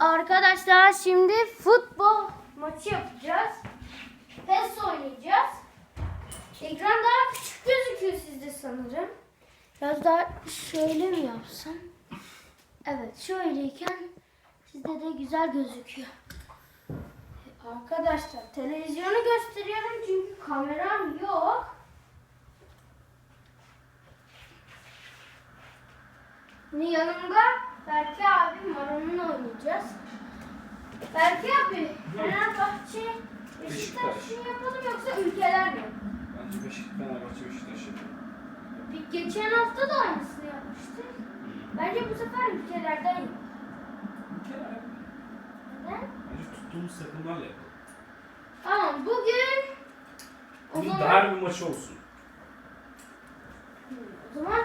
Arkadaşlar şimdi futbol maçı yapacağız. PES oynayacağız. Ekran daha küçük gözüküyor sizde sanırım. Biraz daha şöyle mi yapsam? Evet şöyleyken sizde de güzel gözüküyor. Arkadaşlar televizyonu gösteriyorum çünkü kameram yok. Yanımda Berke abim var onunla oynayacağız. Berke abi Fenerbahçe Beşiktaş mı yapalım yoksa ülkeler mi? Bence Beşiktaş, Fenerbahçe Beşiktaş. Bir geçen hafta da aynısını yapmıştık. Bence bu sefer ülkelerden yap. Ülkeler. Neden? Bence tuttuğumuz takımlarla yapalım. Tamam bugün o Bir zaman, derbi maçı olsun. o zaman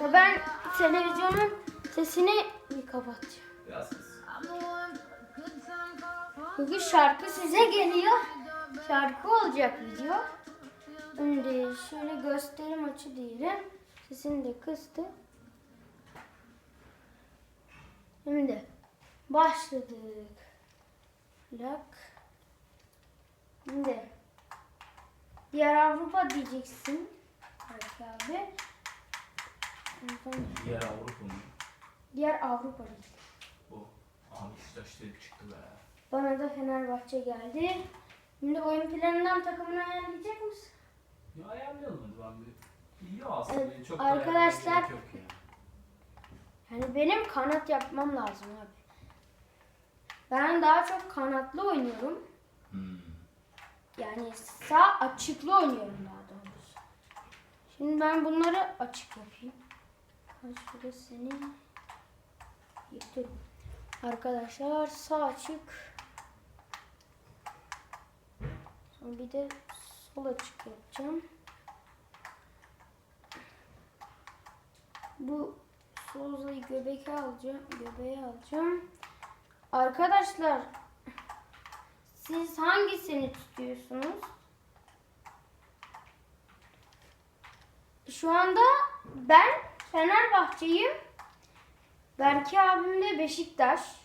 Dakika ben televizyonun sesini bir kapatacağım. Çünkü şarkı size geliyor. Şarkı olacak video. Şimdi şöyle gösterim açı diyelim. Sesini de kıstı. Şimdi başladık. Lak. Şimdi diğer Avrupa diyeceksin. Belki abi. Diğer Avrupa mı? Diğer Avrupa diyeceksin. Bu. Abi Beşiktaş dedik çıktı be. Bana da Fenerbahçe geldi. Şimdi oyun planından takımını ayarlayacak mısın? Ya ayarlayalım ben bir. İyi aslında. Evet, Çok da arkadaşlar- ayarlamaya gerek yok ya. Yani benim kanat yapmam lazım abi. Ben daha çok kanatlı oynuyorum. Hmm. Yani sağ açıklı oynuyorum daha doğrusu. Şimdi ben bunları açık yapayım. Şurada seni yıktım. Arkadaşlar sağ açık. Sonra bir de sol açık yapacağım. Bu Soza'yı göbeke alacağım. Göbeğe alacağım. Arkadaşlar siz hangisini tutuyorsunuz? Şu anda ben Fenerbahçe'yim. Berke abim de Beşiktaş.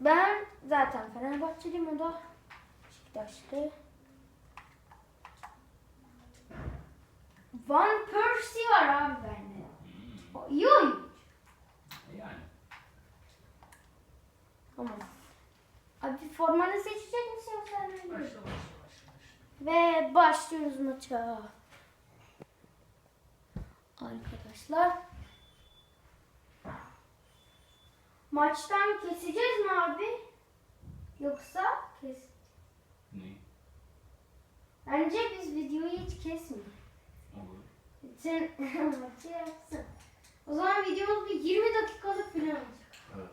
Ben zaten Fenerbahçeliyim o da Beşiktaşlı. Van Persie var abi bende. İyi oyuncu. Yani. Tamam. Abi formanı seçecek misin? Başla başla başla. başla. Ve başlıyoruz maça. Arkadaşlar. Maçtan keseceğiz mi abi? Yoksa kes. Ne? Bence biz videoyu hiç kesmeyelim. Olur. Sen maçı yapsın. O zaman videomuz bir 20 dakikalık falan olacak. Evet.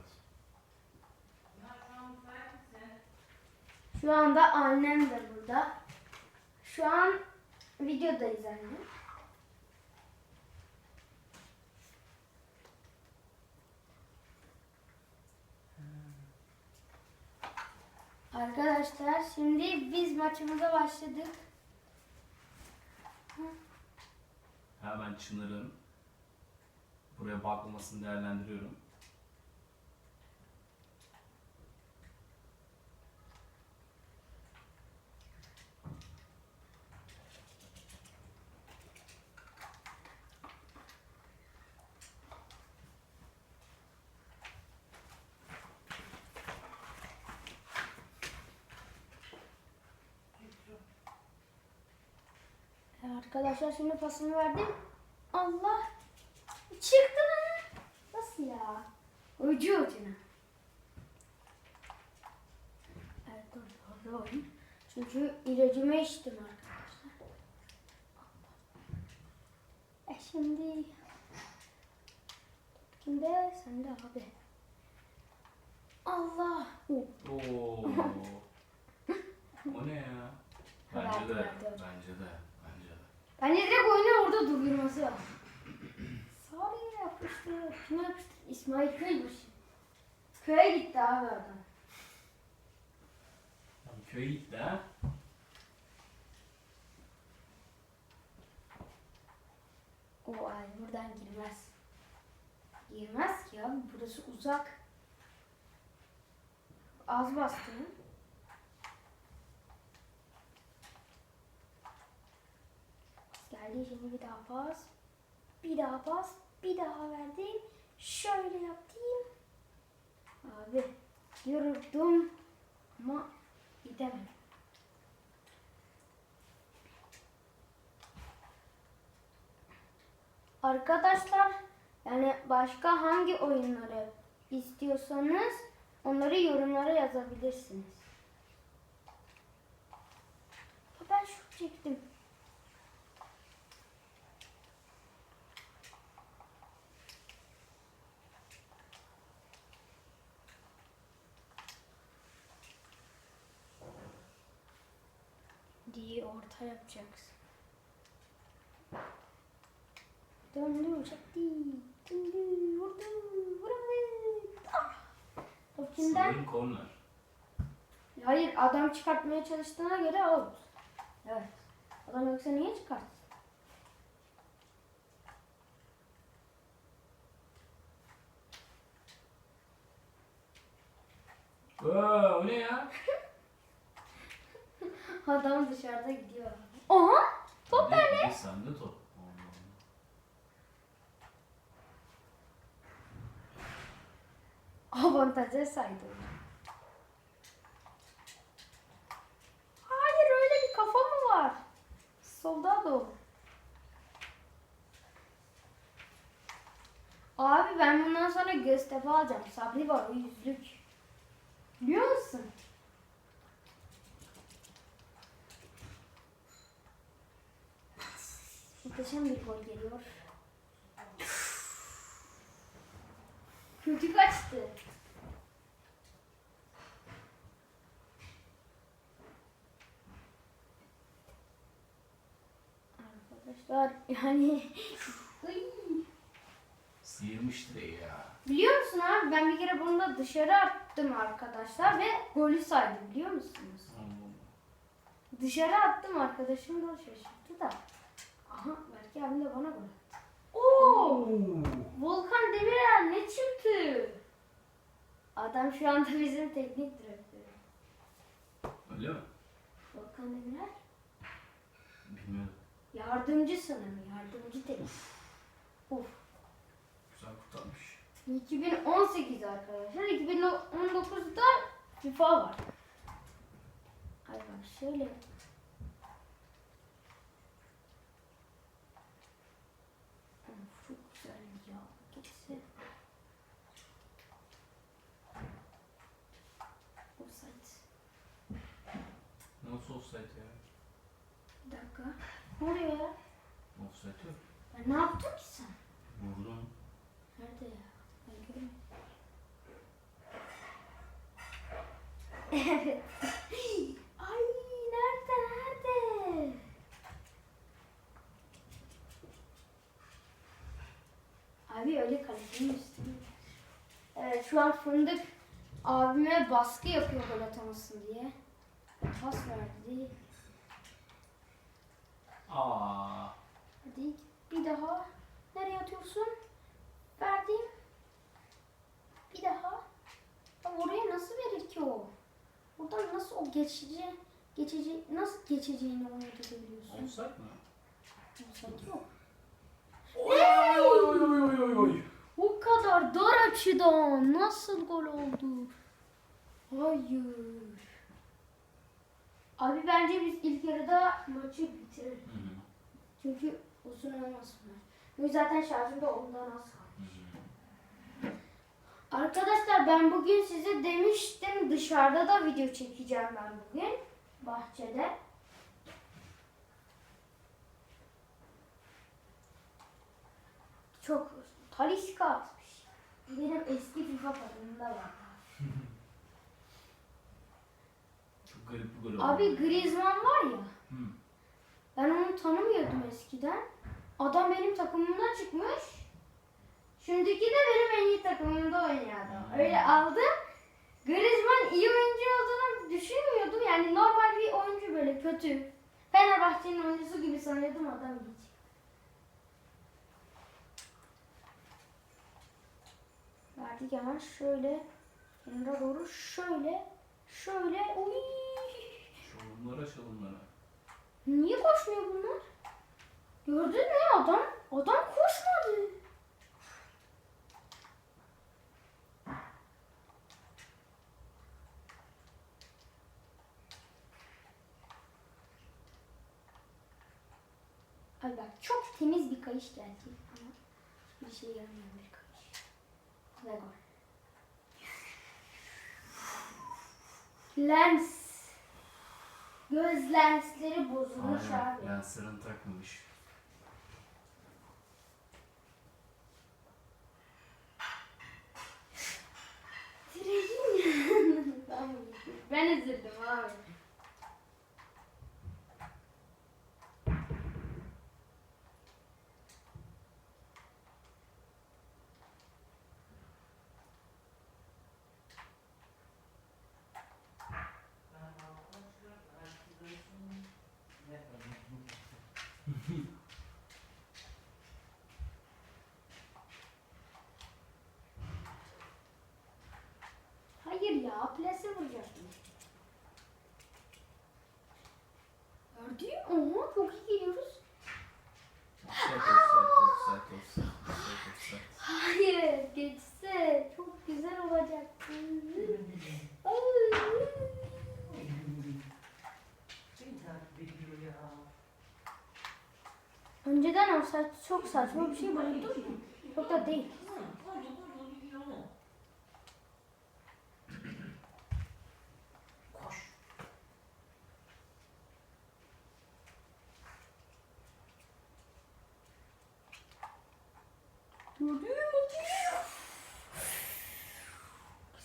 Şu anda annem de burada. Şu an videodayız anne. Arkadaşlar şimdi biz maçımıza başladık. Hemen Çınar'ın buraya baklamasını değerlendiriyorum. E, Arkadaşlar şimdi pasını verdim. Allah! Çıktı lan! Nasıl ya? Ucu ucuna. Evet doğru doğru. Çünkü ilacımı içtim arkadaşlar. E şimdi... Kimde? Sende abi. Allah! Oo. o ne ya? Bence de. Bence de. Bence direkt oyunun orada durdurması var. Sarıya yapıştı. Kime yapıştı? İsmail Köy'müş. Köye gitti abi adam. Lan Köye gitti ha. O ay buradan girmez. Girmez ki abi burası uzak. Az bastın. Geldi şimdi bir daha bas. Bir daha bas. Bir daha verdim. Şöyle yaptım. Abi yoruldum ama gidemedim. Arkadaşlar yani başka hangi oyunları istiyorsanız onları yorumlara yazabilirsiniz. Ben şut çektim. Diye orta yapacaksın. Döndü, çekti, döndü, vurdu, vurdu. Ah! Top kimden? Korner. Hayır, adam çıkartmaya çalıştığına göre out. Evet. Adam yoksa niye çıkartsın? O ne ya? Adam dışarıda gidiyor. Oha! Top Bir nerede? bir de Sende top. Allah Allah. Avantaja saydı. Hayır öyle bir kafa mı var? Soldado. Abi ben bundan sonra Göztepe alacağım. Sabri var o yüzlük. Biliyor musun? Muhteşem bir gol geliyor. Kötü kaçtı. Arkadaşlar yani. Sıyırmış direği ya. biliyor musun abi ben bir kere bunu da dışarı attım arkadaşlar ve golü saydım biliyor musunuz? Dışarı attım arkadaşım da şaşırdı da. Aha belki abim de bana attı. Oo! Volkan Demirel ne çıktı? Adam şu anda bizim teknik direktörü. Mi? Volkan Demirel Bilmiyorum. yardımcı sanırım yardımcı teknik. Of. Güzel kurtarmış. 2018 arkadaşlar. 2019'da FIFA var. Hayır bak şöyle. Of, çok güzel ya. Gitse. Offside. Nasıl offside ya? Bir dakika. Ne oluyor ya? Offside yok. Ben ne yaptım ki sen? Vurdum. Nerede ya? Ben görmüyorum. Evet. Ay nerede nerede? Abi öyle kalecinin üstüne. Evet şu an fındık abime baskı yapıyor gol atamasın diye. Pas verdi. Aa. Hadi bir daha. Nereye atıyorsun? Verdim. Bir daha. Ya oraya nasıl verir ki o? Buradan nasıl o geçici geçici nasıl geçeceğini onu edebiliyorsun? Offside mi? Offside yok. Oy oy oy oy oy oy oy. O kadar dar açıdan nasıl gol oldu? Hayır. Abi bence biz ilk yarıda maçı hı. Çünkü uzun olmasın. Çünkü zaten şarjım da ondan az hı. Arkadaşlar ben bugün size demiştim dışarıda da video çekeceğim ben bugün. Bahçede. Çok Taliska atmış. Benim eski FIFA kadınında var. garip bir gol oldu. Abi Griezmann var ya. Hı. Ben onu tanımıyordum eskiden. Adam benim takımımdan çıkmış. Şimdiki de benim en iyi takımımda oynuyor adam. Öyle aldım. Griezmann iyi oyuncu olduğunu düşünmüyordum. Yani normal bir oyuncu böyle kötü. Fenerbahçe'nin oyuncusu gibi sanıyordum adam hiç. Verdik hemen şöyle. Kenara doğru şöyle. Şöyle. Uyyyy. Şalımlara şalımlara. Niye koşmuyor bunlar? Gördün mü adam? Adam koşmadı. Ay bak çok temiz bir kayış geldi ama bir şey yaramayan bir kayış. Ve gol. Lens. Göz lensleri bozulmuş Aynen. abi. Lenslerini takmamış. Direğim. tamam. Ben üzüldüm abi. Hayır ya, plase vuracaktım. Gördün mü? Oha çok iyi geliyoruz. Offside, offside, offside, offside, offside, offside. Hayır, geçse çok güzel olacaktı. Ay. Önceden o saç çok saçma bir şey buldum. Çok da değil.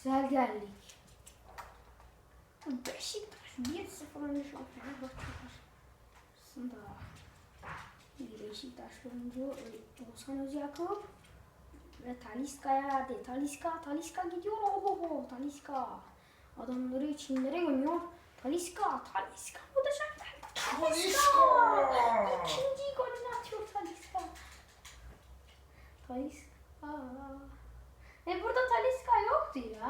Güzel geldik. Beşiktaş 1-0 olmuş olacak. Aslında Beşiktaş oyuncu e, Oğuzhan Özyakup ve Taliska'ya verdi. Taliska, Taliska gidiyor. Ohoho, Taliska. Adamları içinlere gömüyor. Taliska, Taliska muhteşem geldi. Taliska! İkinci golünü atıyor Taliska. Taliska. Ve burada Taliska yoktu ya.